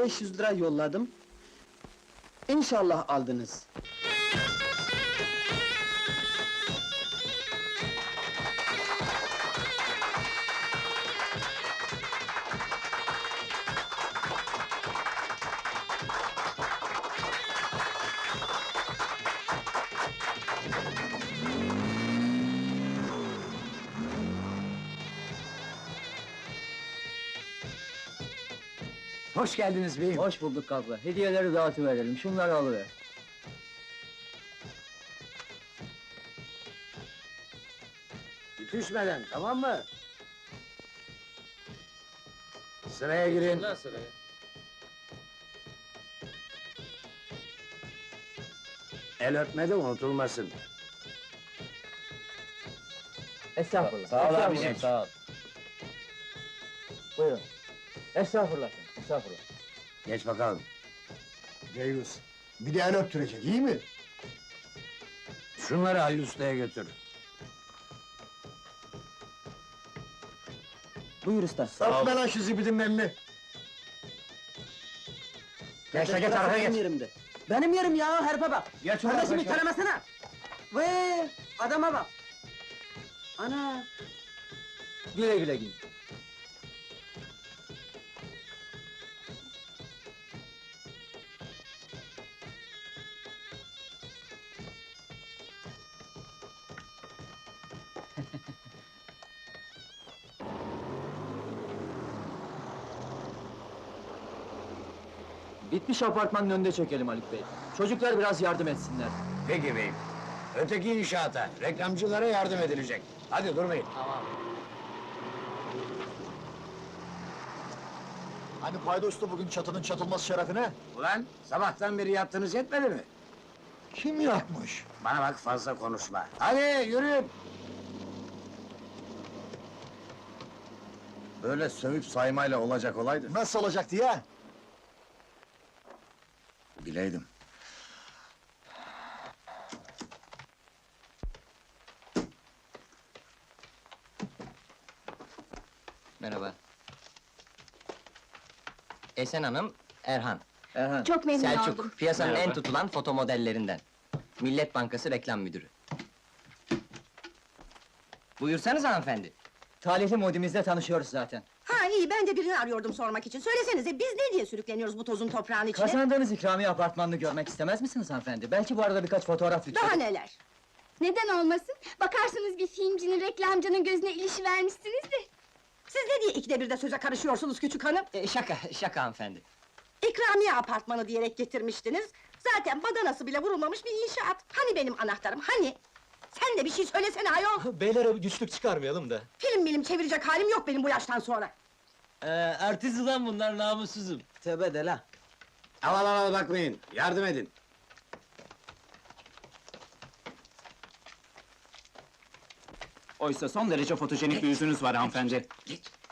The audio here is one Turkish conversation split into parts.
500 lira yolladım. İnşallah aldınız. Hoş geldiniz beyim. Hoş bulduk abla. Hediyeleri dağıtıverelim. Şunları alıver. Düşmeden, tamam mı? Sıraya girin. El öpme de unutulmasın. Estağfurullah. Sağ ol abicim. Sağ ol. Buyurun. Estağfurullah. Estağfurullah. Geç bakalım. Deyus, bir de el öptürecek, iyi mi? Şunları Halil Usta'ya götür. Buyur usta. Öpme lan şu zibidin elini. Geç de geç arkaya benim geç. yerimde. Benim yerim ya, herife bak. Geç Kardeşimi arkaya. tanımasana. Vay, adama bak. Ana, Güle güle giyin. Bitmiş apartmanın önünde çekelim Haluk Bey. Çocuklar biraz yardım etsinler. Peki beyim. Öteki inşaata, reklamcılara yardım edilecek. Hadi durmayın. Hani paydostu bugün çatının çatılması şerefine? Ulan, sabahtan beri yattınız yetmedi mi? Kim yakmış? Bana bak fazla konuşma. Hadi yürüyün. Böyle sövüp saymayla olacak olaydı. Nasıl olacaktı ya? Bileydim. Merhaba. Esen Hanım, Erhan. Erhan. Çok memnun Selçuk, oldum. piyasanın en tutulan foto modellerinden. Millet Bankası reklam müdürü. Buyursanız hanımefendi. Talihli modimizle tanışıyoruz zaten. Ha iyi, ben de birini arıyordum sormak için. Söylesenize, biz ne diye sürükleniyoruz bu tozun toprağın içine? Kazandığınız ikramiye apartmanını görmek istemez misiniz hanımefendi? Belki bu arada birkaç fotoğraf Daha lütfen. neler? Neden olmasın? Bakarsınız bir filmcinin, reklamcının gözüne ilişi vermişsiniz de. Siz ne diye ikide bir de söze karışıyorsunuz küçük hanım? E, şaka, şaka hanımefendi. İkramiye apartmanı diyerek getirmiştiniz. Zaten badanası bile vurulmamış bir inşaat. Hani benim anahtarım, hani? Sen de bir şey söylesene ayol! Beylere güçlük çıkarmayalım da. Film milim çevirecek halim yok benim bu yaştan sonra. Ee, artist lan bunlar namussuzum. tövbe de la. Aval aval bakmayın, yardım edin. Oysa son derece fotojenik bir yüzünüz var hanımefendi.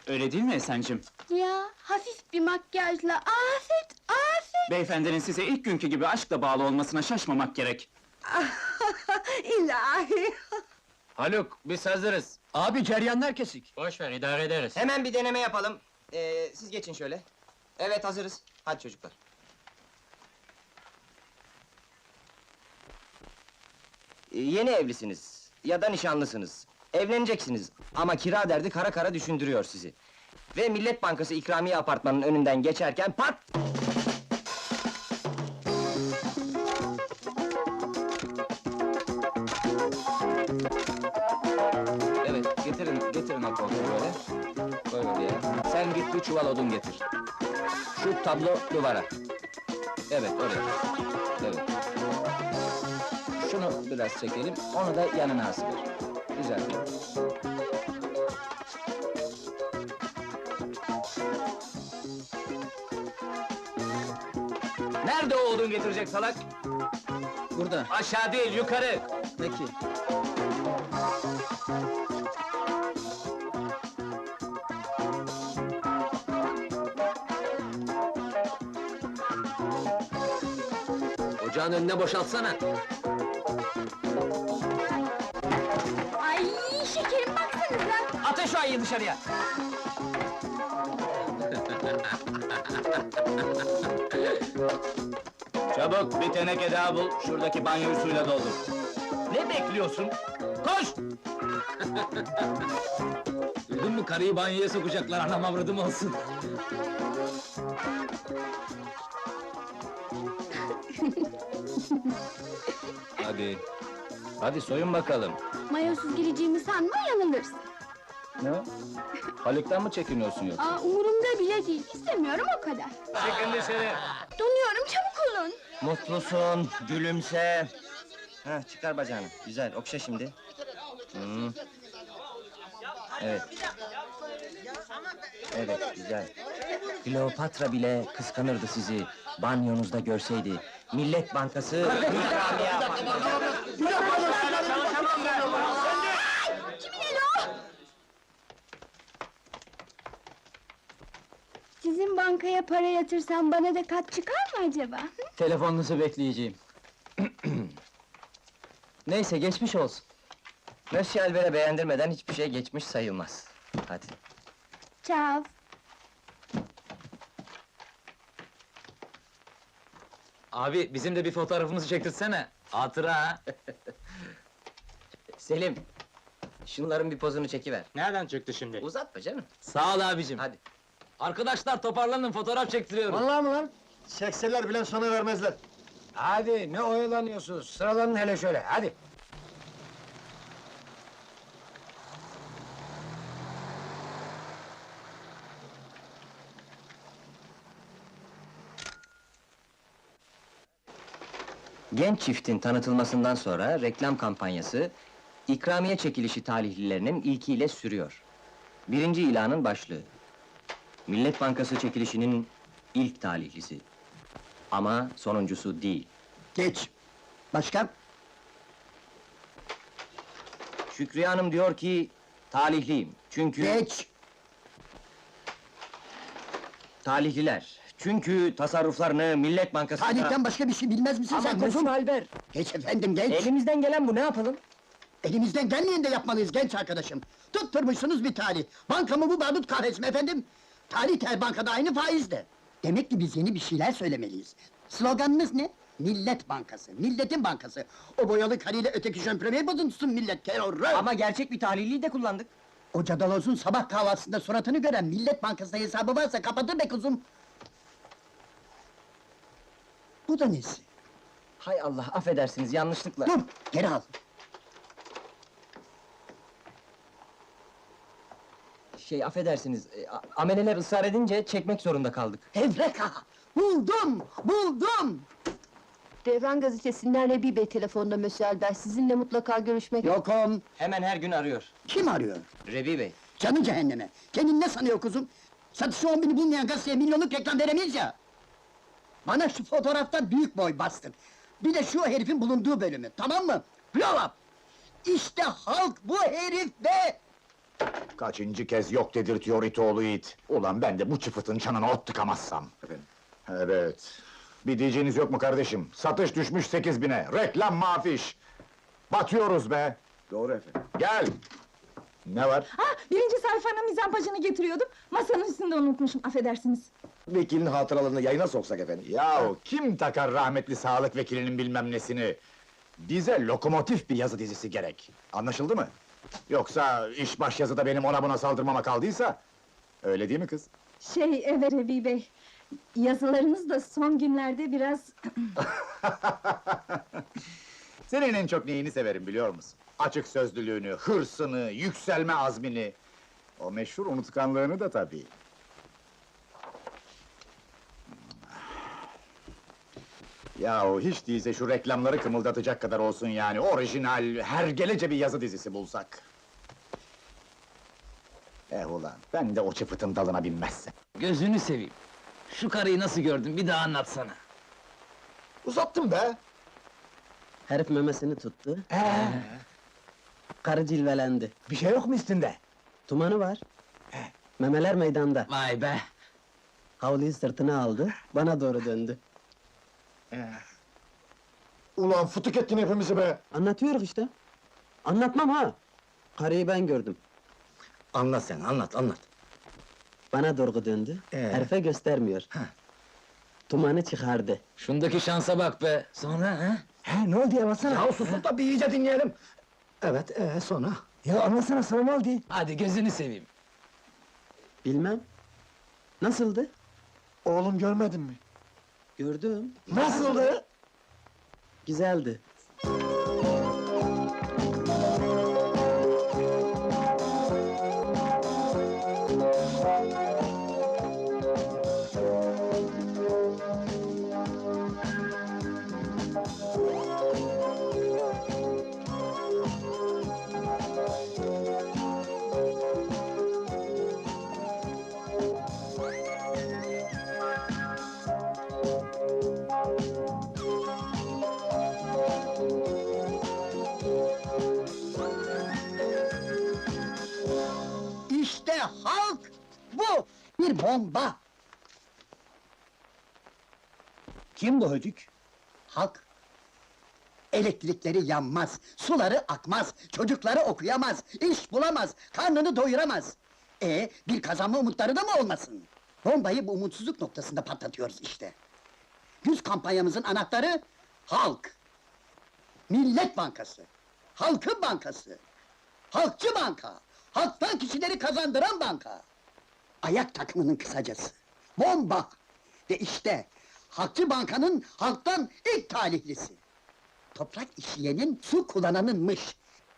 Öyle değil mi Esen'cim? Ya, hafif bir makyajla, afet, afet! Beyefendinin size ilk günkü gibi aşkla bağlı olmasına şaşmamak gerek. İlahi! Haluk, biz hazırız. Abi ceryanlar kesik. Boş ver, idare ederiz. Hemen bir deneme yapalım. Ee, siz geçin şöyle. Evet, hazırız. Hadi çocuklar. Ee, Yeni evlisiniz ya da nişanlısınız. Evleneceksiniz ama kira derdi kara kara düşündürüyor sizi. Ve Millet Bankası ikramiye apartmanının önünden geçerken pat! Evet, getirin, getirin o koltuğu böyle. Bir çuval odun getir. Şu tablo duvara. Evet, oraya. Evet. Şunu biraz çekelim, onu da yanına asılır. Güzel. Nerede o odun getirecek salak? Burada. Aşağı değil, yukarı! Peki. Ocağın önüne boşaltsana. Ay şekerim baksanıza! Atın şu ayıyı dışarıya! Çabuk bir teneke daha bul, şuradaki banyoyu suyla doldur. Ne bekliyorsun? Koş! Duydun mu karıyı banyoya sokacaklar anam avradım olsun. Hadi. Hadi soyun bakalım. Mayosuz gireceğimi sanma yanılırsın. Ne? Haluk'tan mı çekiniyorsun yoksa? Aa, umurumda bile değil, istemiyorum o kadar. Çıkın dışarı. Donuyorum, çabuk olun. Mutlusun, gülümse. Ha, çıkar bacağını. Güzel, okşa şimdi. Hmm. Evet. Evet, güzel. Kleopatra bile kıskanırdı sizi. Banyonuzda görseydi. Millet Bankası... ikramiye. Sizin bankaya para yatırsam bana da kat çıkar mı acaba? hı? Telefonunuzu bekleyeceğim. Neyse, geçmiş olsun. Monsieur Albert'e beğendirmeden hiçbir şey geçmiş sayılmaz. Hadi. Çav. Abi bizim de bir fotoğrafımızı çektirsene. Hatıra ha. Selim, şunların bir pozunu çekiver. Nereden çıktı şimdi? Uzatma canım. Sağ ol abicim. Hadi. Arkadaşlar toparlanın fotoğraf çektiriyorum. Vallahi mı lan? Çekseler bile sana vermezler. Hadi ne oyalanıyorsunuz? Sıralanın hele şöyle, hadi. Genç çiftin tanıtılmasından sonra reklam kampanyası ikramiye çekilişi talihlilerinin ilkiyle sürüyor. Birinci ilanın başlığı. Millet Bankası çekilişinin ilk talihlisi. Ama sonuncusu değil. Geç. Başka? Şükriye Hanım diyor ki talihliyim. Çünkü Geç. talihliler. Çünkü tasarruflarını Millet Bankası'na... Talihten başka bir şey bilmez misin Ama sen? Monsieur Albert, Geç efendim geç. elimizden gelen bu ne yapalım? Elimizden gelmeyen de yapmalıyız genç arkadaşım. Tutturmuşsunuz bir talih. Banka mı bu barut kahvesi mi efendim? Talih her bankada aynı faizde. Demek ki biz yeni bir şeyler söylemeliyiz. Sloganınız ne? Millet Bankası, milletin bankası. O boyalı karıyla öteki jön bozuntusun millet terörü. Ama gerçek bir talihliyi de kullandık. O cadalozun sabah kahvaltısında suratını gören Millet Bankası'nda hesabı varsa kapatır be kuzum. Bu da nesi? Hay Allah, affedersiniz yanlışlıkla. Dur, geri al. Şey affedersiniz, e, a- ameleler ısrar edince çekmek zorunda kaldık. Evreka! Buldum, buldum! Devran gazetesinden Rebi Bey telefonda Monsieur Albert. Sizinle mutlaka görüşmek... Yokum. Hemen her gün arıyor. Kim arıyor? Rebi Bey. Canı cehenneme! Kendini ne sanıyor kuzum? Satışı on bini bulmayan gazeteye milyonluk reklam veremeyiz ya! Bana şu fotoğrafta büyük boy bastır. Bir de şu herifin bulunduğu bölümü, tamam mı? Blow up! İşte halk bu herif be! Kaçıncı kez yok dedirtiyor it oğlu it. Ulan ben de bu çıfıtın çanına ot tıkamazsam. Evet. Bir diyeceğiniz yok mu kardeşim? Satış düşmüş sekiz bine, reklam mafiş! Batıyoruz be! Doğru efendim. Gel! Ne var? Ha, birinci sayfanın mizampajını getiriyordum. Masanın üstünde unutmuşum, affedersiniz. Vekilin hatıralarını yayına soksak efendim. Yahu kim takar rahmetli sağlık vekilinin bilmem nesini? Bize lokomotif bir yazı dizisi gerek. Anlaşıldı mı? Yoksa iş baş yazıda benim ona buna saldırmama kaldıysa... Öyle değil mi kız? Şey, evet Rebi Bey. Yazılarınız da son günlerde biraz... Senin en çok neyini severim biliyor musun? Açık sözlülüğünü, hırsını, yükselme azmini... O meşhur unutkanlığını da tabii. Yahu hiç değilse şu reklamları kımıldatacak kadar olsun yani, orijinal, hergelece bir yazı dizisi bulsak. Eh ulan, ben de o çıfıtın dalına binmezsem. Gözünü seveyim. Şu karıyı nasıl gördün bir daha anlatsana. Uzattım be! Herif memesini tuttu. Karı cilvelendi. Bir şey yok mu üstünde? Tumanı var. Memeler meydanda. Vay be. Havluyu sırtına aldı, bana doğru döndü. Ulan fıtık ettin hepimizi be! Anlatıyoruz işte. Anlatmam ha. Karıyı ben gördüm. Anlat sen, anlat, anlat. Bana doğru döndü. Ee? Herife göstermiyor. Tumanı çıkardı. Şundaki şansa bak be. Sonra ha? He ne oldu ya baksana? Ya susun da bir iyice dinleyelim. Evet ee sonra? Ya anlatsana sana ne oldu? Hadi gözünü seveyim. Bilmem. Nasıldı? Oğlum görmedin mi? Gördüm. Nasıldı? Güzeldi. İşte halk bu! Bir bomba! Kim bu hödük? Halk. Elektrikleri yanmaz, suları akmaz, çocukları okuyamaz, iş bulamaz, karnını doyuramaz. E bir kazanma umutları da mı olmasın? Bombayı bu umutsuzluk noktasında patlatıyoruz işte. Yüz kampanyamızın anahtarı halk. Millet Bankası, Halkın Bankası, Halkçı Banka, halktan kişileri kazandıran banka. Ayak takımının kısacası. Bomba! Ve işte, Halkçı Banka'nın halktan ilk talihlisi. Toprak işleyenin, su kullananınmış.